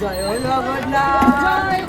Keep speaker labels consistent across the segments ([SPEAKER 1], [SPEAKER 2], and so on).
[SPEAKER 1] জয় জগন্নাথ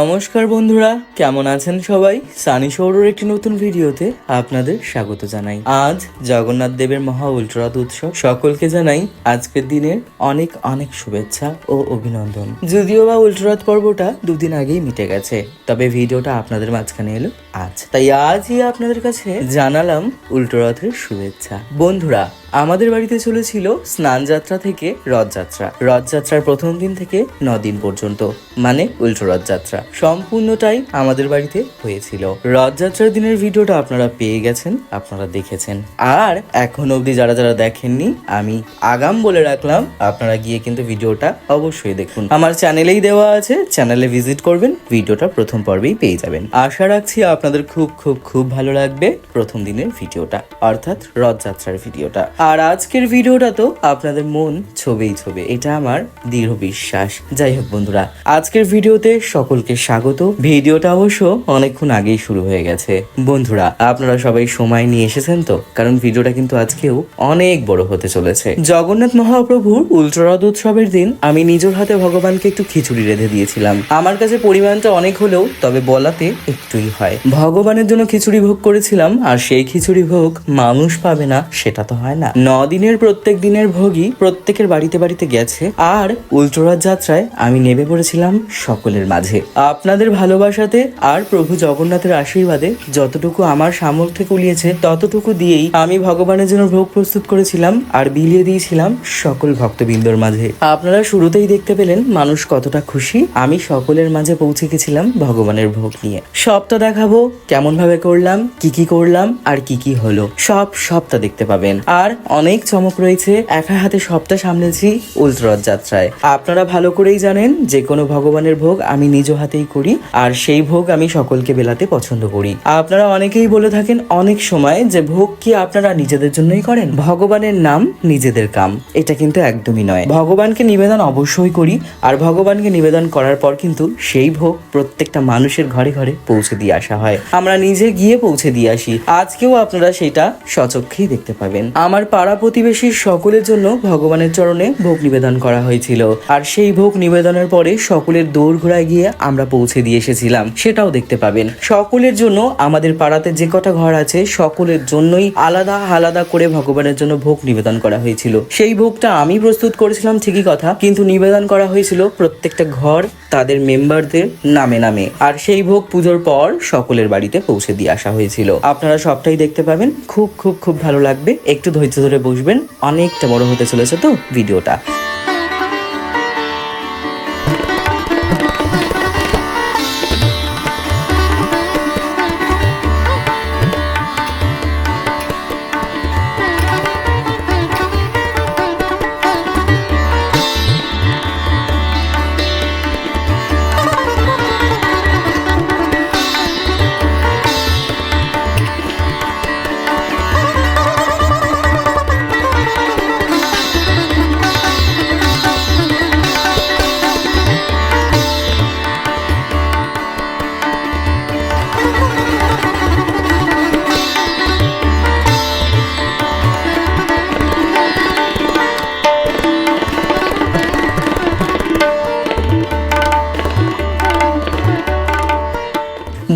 [SPEAKER 1] নমস্কার বন্ধুরা, কেমন আছেন সবাই? সানি সৌরর একটি নতুন ভিডিওতে আপনাদের স্বাগত জানাই। আজ জগন্নাথ দেবের মহা উল্টরথ উৎসব। সকলকে জানাই আজকের দিনের অনেক অনেক শুভেচ্ছা ও অভিনন্দন। যদিও বা উল্টরথ পর্বটা দুদিন আগেই মিটে গেছে, তবে ভিডিওটা আপনাদের মাঝখানে এলো আজ। তাই আজই আপনাদের কাছে জানালাম উল্টোরথের শুভেচ্ছা। বন্ধুরা আমাদের বাড়িতে চলেছিল স্নান যাত্রা থেকে রথযাত্রা রথযাত্রার প্রথম দিন থেকে ন দিন পর্যন্ত মানে উল্টো রথযাত্রা সম্পূর্ণটাই আমাদের বাড়িতে হয়েছিল। রথযাত্রার দিনের ভিডিওটা আপনারা পেয়ে গেছেন, আপনারা দেখেছেন। আর এখন অবধি যারা যারা দেখেননি, আমি আগাম বলে রাখলাম, আপনারা গিয়ে কিন্তু ভিডিওটা অবশ্যই দেখুন। আমার চ্যানেলেই দেওয়া আছে চ্যানেলে ভিজিট করবেন, ভিডিওটা প্রথম পর্বেই পেয়ে যাবেন। আশা রাখছি আপনাদের খুব খুব খুব ভালো লাগবে প্রথম দিনের ভিডিওটা, অর্থাৎ রথযাত্রার ভিডিওটা। আর আজকের ভিডিওটা তো আপনাদের মন ছবেই ছবে। এটা আমার দৃঢ় বিশ্বাস। যাই হোক বন্ধুরা, আজকের ভিডিওতে সকলকে স্বাগত। ভিডিওটা অবশ্য অনেকক্ষণ আগেই শুরু হয়ে গেছে। বন্ধুরা, আপনারা সবাই সময় নিয়ে এসেছেন তো? কারণ ভিডিওটা কিন্তু আজকেও অনেক বড় হতে চলেছে। জগন্নাথ মহাপ্রভুর উল্টরথ উৎসবের দিন আমি নিজের হাতে ভগবানকে একটু খিচুড়ি রেঁধে দিয়েছিলাম। আমার কাছে পরিমাণটা অনেক হলেও তবে বলাতে একটুই হয়। ভগবানের জন্য খিচুড়ি ভোগ করেছিলাম, আর সেই খিচুড়ি ভোগ মানুষ পাবে না, সেটা তো হয় না। ন দিনের প্রত্যেক দিনের ভোগই প্রত্যেকের বাড়িতে বাড়িতে গেছে। আর উল্টোরথ যাত্রায় আমি নেমে পড়েছিলাম সকলের মাঝে। আপনাদের ভালোবাসাতে আর প্রভু জগন্নাথের আশীর্বাদে যতটুকু আমার সামর্থ্যে কুলিয়েছে, ততটুকু দিয়েই আমি ভগবানের জন্য ভোগ প্রস্তুত করেছিলাম আর বিলিয়ে দিয়েছিলাম সকল ভক্তবৃন্দর মাঝে। আপনারা শুরুতেই দেখতে পেলেন মানুষ কতটা খুশি। আমি সকলের মাঝে পৌঁছে গেছিলাম ভগবানের ভোগ নিয়ে। সবটা দেখাবো কেমন ভাবে করলাম, কি কি করলাম, আর কি কি হলো। সব সবটা দেখতে পাবেন। আর অনেক চমক রয়েছে। একা হাতে সবটা সামলেছি উল্টরথ যাত্রায়। আপনারা ভালো করেই জানেন যে কোনো ভগবানের ভোগ আমি নিজ হাতেই করি, আর সেই ভোগ আমি সকলকে বেলাতে পছন্দ করি। আপনারা অনেকেই বলে থাকেন অনেক সময় যে ভোগ কি আপনারা নিজেদের জন্যই করেন? ভগবানের নাম নিজেদের কাম। এটা কিন্তু একদমই নয়। ভগবানকে নিবেদন অবশ্যই করি, আর ভগবানকে নিবেদন করার পর কিন্তু সেই ভোগ প্রত্যেকটা মানুষের ঘরে ঘরে পৌঁছে দিয়ে আসা হয়। আমরা নিজে গিয়ে পৌঁছে দিয়ে আসি। আজকেও আপনারা সেটা সচক্ষেই দেখতে পাবেন। আমার পাড়া প্রতিবেশীর সকলের জন্য ভগবানের চরণে ভোগ নিবেদন করা হয়েছিল। আর সেই ভোগ নিবেদনের পরে সকলের দৌড় ঘোড়ায় গিয়ে আমরা পৌঁছে দিয়ে এসেছিলাম। সেটাও দেখতে পাবেন। সকলের জন্য আমাদের পাড়াতে যে কটা ঘর আছে, সকলের জন্যই আলাদা আলাদা করে ভগবানের জন্য ভোগ নিবেদন করা হয়েছিল। সেই ভোগটা আমি প্রস্তুত করেছিলাম, ঠিকই কথা, কিন্তু নিবেদন করা হয়েছিল প্রত্যেকটা ঘর তাদের মেম্বারদের নামে নামে। আর সেই ভোগ পুজোর পর সকলের বাড়িতে পৌঁছে দিয়ে আসা হয়েছিল। আপনারা সবটাই দেখতে পাবেন। খুব খুব খুব ভালো লাগবে। একটু ধৈর্য ধরে বসবেন অনেকটা বড় হতে চলেছে তো ভিডিওটা।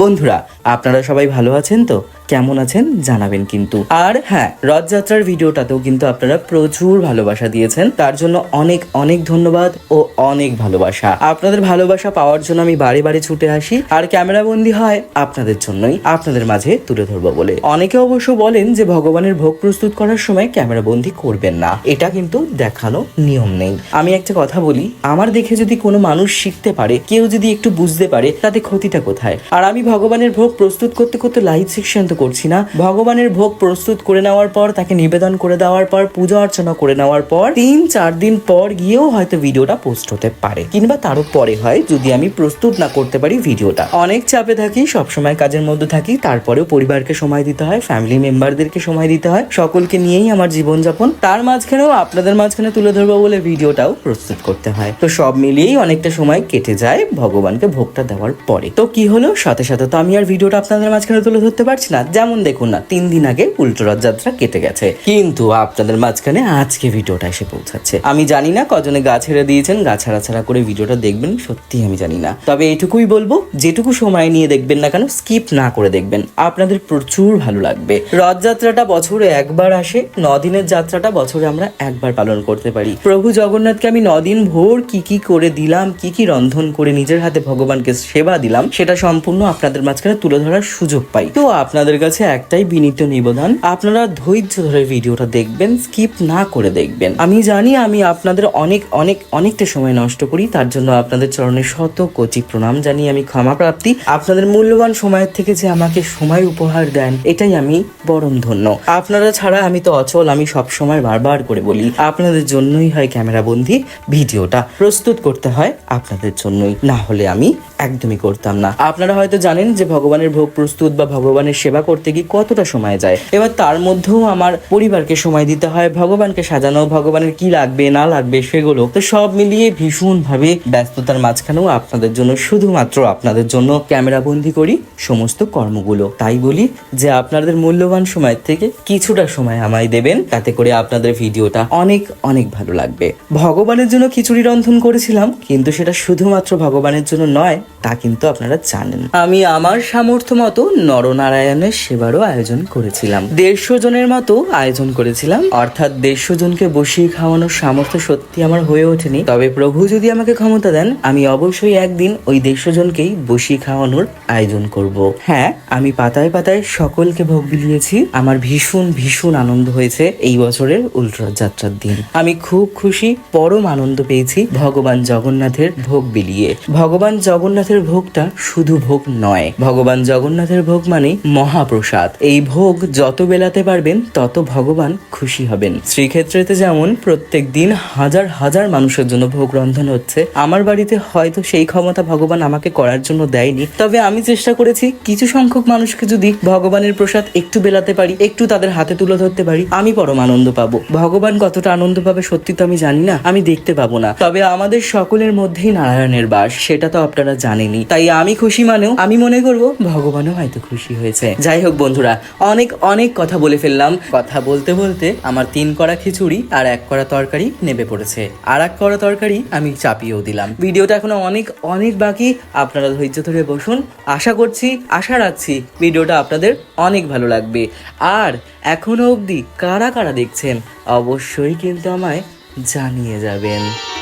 [SPEAKER 1] বন্ধুরা আপনারা সবাই ভালো আছেন তো? কেমন আছেন জানাবেন কিন্তু। আর হ্যাঁ রথযাত্রার ভিডিওটাতেও কিন্তু আপনারা প্রচুর ভালোবাসা দিয়েছেন। তার জন্য অনেক অনেক ধন্যবাদ ও অনেক ভালোবাসা। আপনাদের ভালোবাসা পাওয়ার জন্য আমি বারে বারে ছুটে আসি। আর ক্যামেরা বন্দি হয় আপনাদের জন্যই, আপনাদের মাঝে তুলে ধরবো বলে। অনেকে অবশ্য বলেন যে ভগবানের ভোগ প্রস্তুত করার সময় ক্যামেরা বন্দি করবেন না। এটা কিন্তু দেখানো নিয়ম নেই। আমি একটা কথা বলি, আমার দেখে যদি কোনো মানুষ শিখতে পারে, কেউ যদি একটু বুঝতে পারে, তাতে ক্ষতিটা কোথায়? আর আমি ভগবানের ভোগ প্রস্তুত করতে করতে লাইভ সেকশন তো করছি না। ভগবানের ভোগ প্রস্তুত করে নেওয়ার পর, তাকে নিবেদন করে দেওয়ার পর, পূজা অর্চনা করে নেওয়ার পর, তিন চার দিন পর গিয়েও হয়তো ভিডিওটা পোস্ট হতে পারে। কিংবা তারও পরে হয়, যদি আমি প্রস্তুত না করতে পারি ভিডিওটা। অনেক চাপে থাকি, সবসময় কাজের মধ্যে থাকি, তারপরেও পরিবারকে সময় দিতে হয় ফ্যামিলি মেম্বারদেরকে সময় দিতে হয়, সকলকে নিয়েই আমার জীবনযাপন। তার মাঝখানেও আপনাদের মাঝখানে তুলে ধরবো বলে ভিডিওটাও প্রস্তুত করতে হয়। তো সব মিলিয়েই অনেকটা সময় কেটে যায় ভগবানকে ভোগটা দেওয়ার পরে। তো কি হলো? সাথে সাথে তো আমি আর ভিডিওটা আপনাদের মাঝখানে তুলে ধরতে পারছি না। যেমন দেখুন না, তিন দিন আগে উল্টো রথযাত্রা কেটে গেছে। কিন্তু আপনাদের মাঝখানে আজকে ভিডিওটা এসে পৌঁছাচ্ছে। আমি জানি না কজনে গা ছেড়ে দিয়েছেন, গা ছাড়া ছাড়া করে ভিডিওটা দেখবেন সত্যি আমি জানি না। তবে এইটুকুই বলব, যেটুকু সময় নিয়ে দেখবেন না কেন, স্কিপ না করে দেখবেন। আপনাদের প্রচুর ভালো লাগবে। রথযাত্রাটা বছরে একবার আসে দিনের যাত্রাটা বছরে আমরা একবার পালন করতে পারি। প্রভু জগন্নাথকে আমি নদিন ভোর কি কি করে দিলাম, কি কি রন্ধন করে নিজের হাতে ভগবানকে সেবা দিলাম, সেটা সম্পূর্ণ আপনাদের মাঝখানে তুলে ধরার সুযোগ পাই। তো আপনাদের কাছে একটাই বিনীত নিবেদন। আপনারা ধৈর্য ধরে ভিডিওটা দেখবেন স্কিপ না করে দেখবেন। আমি জানি আমি আপনাদের অনেক অনেক, অনেকটা সময় নষ্ট করি, তার জন্য আপনাদের চরণে শত কোটি প্রণাম জানিয়ে আমি ক্ষমা প্রাপ্তি। আপনাদের মূল্যবান সময়ের থেকে যে আমাকে সময় উপহার দেন, এটাই আমি পরম ধন্য। আপনারা ছাড়া আমি তো অচল, আমি সব সময় বারবার করে বলি, আপনাদের জন্যই হয় ক্যামেরা বন্দি ভিডিওটা। প্রস্তুত করতে হয় আপনাদের জন্যই, না হলে আমি একদমই করতাম না। আপনারা হয়তো জানেন যে ভগবানের ভোগ প্রস্তুত বা ভগবানের সেবা করতে গিয়ে কতটা সময় যায়? এবার তার মধ্যেও আমার পরিবারকে সময় দিতে হয়, ভগবানকে সাজানো, ভগবানের কি লাগবে, না লাগবে সেগুলো। তো সব মিলিয়ে ভীষণ ভাবে ব্যস্ততার মাঝখানেও আপনাদের জন্য, শুধুমাত্র আপনাদের জন্য ক্যামেরা বন্দি করি সমস্ত কর্মগুলো। তাই বলি যে আপনাদের মূল্যবান সময় থেকে কিছুটা সময় আমায় দেবেন, তাতে করে আপনাদের ভিডিওটা অনেক অনেক ভালো লাগবে। ভগবানের জন্য খিচুড়ি রন্ধন করেছিলাম, কিন্তু সেটা শুধুমাত্র ভগবানের জন্য নয়, তা কিন্তু আপনারা জানেন। আমি আমার সামর্থ্য মতো নরনারায়ণের সেবারও আয়োজন করেছিলাম। দেড়শো জনের মতো আয়োজন করেছিলাম। অর্থাৎ দেড়শো জনকে বসিয়ে খাওয়ানোর সামর্থ্য সত্যি আমার হয়ে ওঠেনি। তবে প্রভু যদি আমাকে ক্ষমতা দেন, আমি অবশ্যই একদিন ওই দেড়শো জনকেই বসিয়ে খাওয়ানোর আয়োজন করব। হ্যাঁ আমি পাতায় পাতায় সকলকে ভোগ বিলিয়েছি আমার ভীষণ ভীষণ আনন্দ হয়েছে এই বছরের যাত্রার দিন। আমি খুব খুশি, পরম আনন্দ পেয়েছি ভগবান জগন্নাথের ভোগ বিলিয়ে। ভগবান জগন্নাথের ভোগটা শুধু ভোগ নয়, ভগবান জগন্নাথের ভোগ মানে মহাপ্রসাদ। এই ভোগ যত বেলাতে পারবেন, তত ভগবান খুশি হবেন। শ্রীক্ষেত্রেতে যেমন প্রত্যেক দিন হাজার হাজার মানুষের জন্য ভোগ রন্ধন হচ্ছে, আমার বাড়িতে হয়তো সেই ক্ষমতা ভগবান আমাকে করার জন্য দেয়নি। তবে আমি চেষ্টা করেছি কিছু সংখ্যক মানুষকে যদি ভগবানের প্রসাদ একটু বেলাতে পারি, একটু তাদের হাতে তুলে ধরতে পারি, আমি পরম আনন্দ পাবো। ভগবান কতটা আনন্দ পাবে সত্যি তো আমি জানি না, আমি দেখতে পাবো না। তবে আমাদের সকলের মধ্যেই নারায়ণের বাস, সেটা তো আপনারা জানেনই। তাই আমি খুশি মানেও, আমি মনে করব ভগবানও হয়তো খুশি হয়েছে। যাই হোক বন্ধুরা, অনেক অনেক কথা বলে ফেললাম। কথা বলতে বলতে আমার তিন কড়া খিচুড়ি আর এক কড়া তরকারি নেবে পড়েছে। আর এক কড়া তরকারি আমি চাপিয়েও দিলাম। ভিডিওটা এখনও অনেক অনেক বাকি। আপনারা ধৈর্য ধরে বসুন। আশা করছি, আশা রাখছি ভিডিওটা আপনাদের অনেক ভালো লাগবে। আর এখনও অবধি কারা কারা দেখছেন, অবশ্যই কিন্তু আমায় জানিয়ে যাবেন।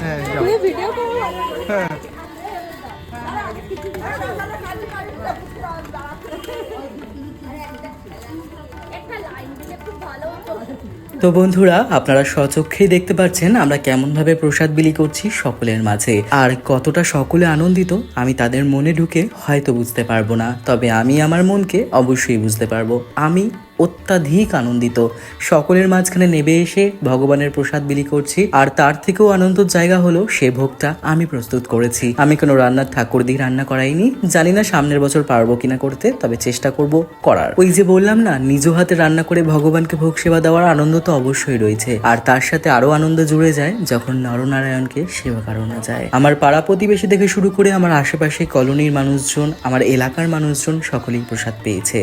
[SPEAKER 2] হ্যাঁ ভিডিও হ্যাঁ একটা লাইন দিলে খুব ভালো হতো তো
[SPEAKER 1] বন্ধুরা, আপনারা স্বচক্ষেই দেখতে পাচ্ছেন আমরা কেমন ভাবে প্রসাদ বিলি করছি সকলের মাঝে। আর কতটা সকলে আনন্দিত, আমি তাদের মনে ঢুকে হয়তো বুঝতে পারব না। তবে আমি আমার মনকে অবশ্যই বুঝতে পারব। আমি অত্যাধিক আনন্দিত। সকলের মাঝখানে নেবে এসে ভগবানের প্রসাদ বিলি করছি। আর তার থেকেও আনন্দের জায়গা হলো সে ভোগটা আমি প্রস্তুত করেছি। আমি কোনো রান্নার ঠাকুর দিয়ে রান্না করাইনি। জানি না সামনের বছর পারব কিনা করতে, তবে চেষ্টা করব করার। ওই যে বললাম না, নিজ হাতে রান্না করে ভগবানকে ভোগ সেবা দেওয়ার আনন্দ তো অবশ্যই রয়েছে। আর তার সাথে আরও আনন্দ জুড়ে যায় যখন নরনারায়ণকে সেবা করানো যায়। আমার পাড়া প্রতিবেশী থেকে শুরু করে আমার আশেপাশে কলোনির মানুষজন, আমার এলাকার মানুষজন সকলেই প্রসাদ পেয়েছে।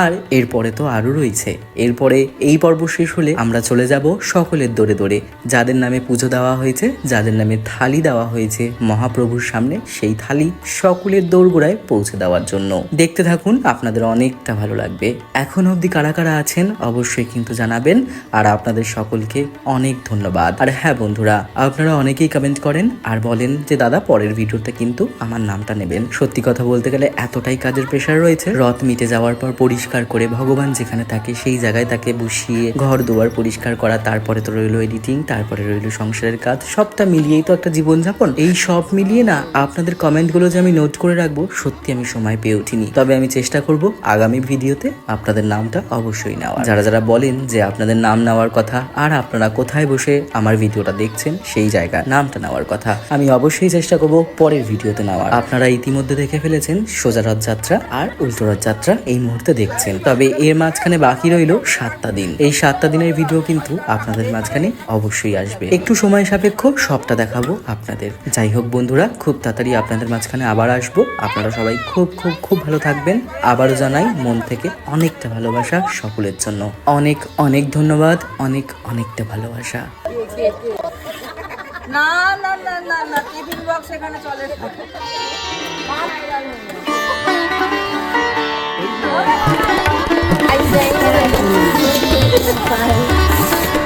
[SPEAKER 1] আর এরপরে তো আরও রয়েছে। এরপরে এই পর্ব শেষ হলে আমরা চলে যাব সকলের দৌড়ে দৌড়ে যাদের নামে পুজো দেওয়া হয়েছে, যাদের নামে থালি দেওয়া হয়েছে, মহাপ্রভুর সামনে সেই থালি সকলের দৌড়গোড়ায় পৌঁছে দেওয়ার জন্য। দেখতে থাকুন, আপনাদের অনেকটা ভালো লাগবে। এখন অবধি কারা কারা আছেন, অবশ্যই কিন্তু জানাবেন। আর আপনাদের সকলকে অনেক ধন্যবাদ। আর হ্যাঁ বন্ধুরা, আপনারা অনেকেই কমেন্ট করেন আর বলেন যে, দাদা, পরের ভিডিওতে কিন্তু আমার নামটা নেবেন। সত্যি কথা বলতে গেলে এতটাই কাজের প্রেশার রয়েছে। রথ মিটে যাওয়ার পর পরিষ্কার করে ভগবান যেখানে থাকে সেই জায়গায় তাকে বসিয়ে ঘর দুয়ার পরিষ্কার করা, তারপরে তো রইল এডিটিং তারপরে রইল সংসারের কাজ, সবটা মিলিয়েই তো একটা জীবনযাপন। এই সব মিলিয়ে না, আপনাদের কমেন্টগুলো যে আমি নোট করে রাখব, সত্যি আমি সময় পেয়ে উঠিনি। তবে আমি চেষ্টা করব আগামী ভিডিওতে আপনাদের নামটা অবশ্যই নেওয়া যারা যারা বলেন যে, আপনাদের নাম নেওয়ার কথা। আর আপনারা কোথায় বসে আমার ভিডিওটা দেখছেন সেই জায়গা নামটা নেওয়ার কথা। আমি অবশ্যই চেষ্টা করব পরের ভিডিওতে নেওয়ার। আপনারা ইতিমধ্যে দেখে ফেলেছেন সোজা রথযাত্রা আর উল্টো রথযাত্রা এই মুহূর্তে দেখছেন। তবে এর মাঝখানে বাকি রইল সাতটা দিন। এই সাতটা দিনের ভিডিও কিন্তু আপনাদের মাঝখানে অবশ্যই আসবে। একটু সময় সাপেক্ষ, সবটা দেখাবো আপনাদের। যাই হোক বন্ধুরা, খুব তাড়াতাড়ি আপনাদের মাঝখানে আবার আসব। আপনারা সবাই খুব খুব খুব ভালো থাকবেন। আবারও জানাই, মন থেকে অনেকটা ভালোবাসা সকলের জন্য। অনেক অনেক ধন্যবাদ। অনেক অনেকটা ভালোবাসা।
[SPEAKER 2] না না না না না টিফিন বক্স এখানে চলে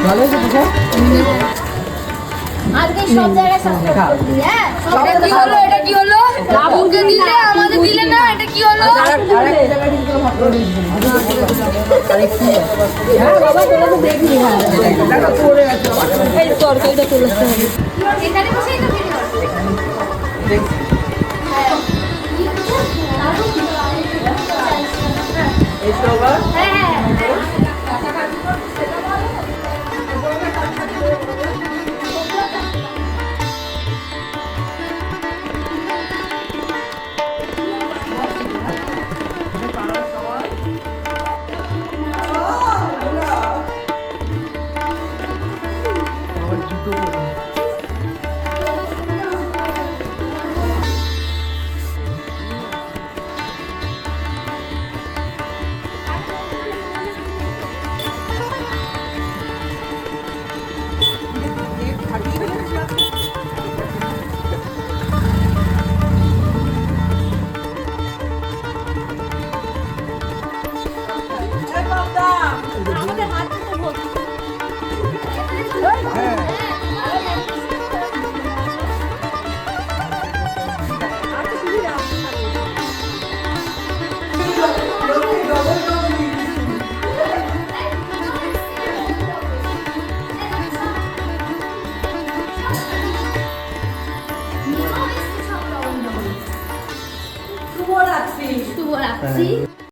[SPEAKER 2] ভালো হয়েছে বুঝো
[SPEAKER 3] আজকে সব জায়গায় সাবস্ক্রাইব হ্যাঁ?
[SPEAKER 4] এটা কি হলো এটা কি হলো? বাবুকে দিলে আমাদের দিলে না এটা কি হলো?
[SPEAKER 2] হ্যাঁ বাবা তোরা তো দেখবি। হ্যাঁ দেখো পড়ে গেছে
[SPEAKER 4] এই তরকারিটা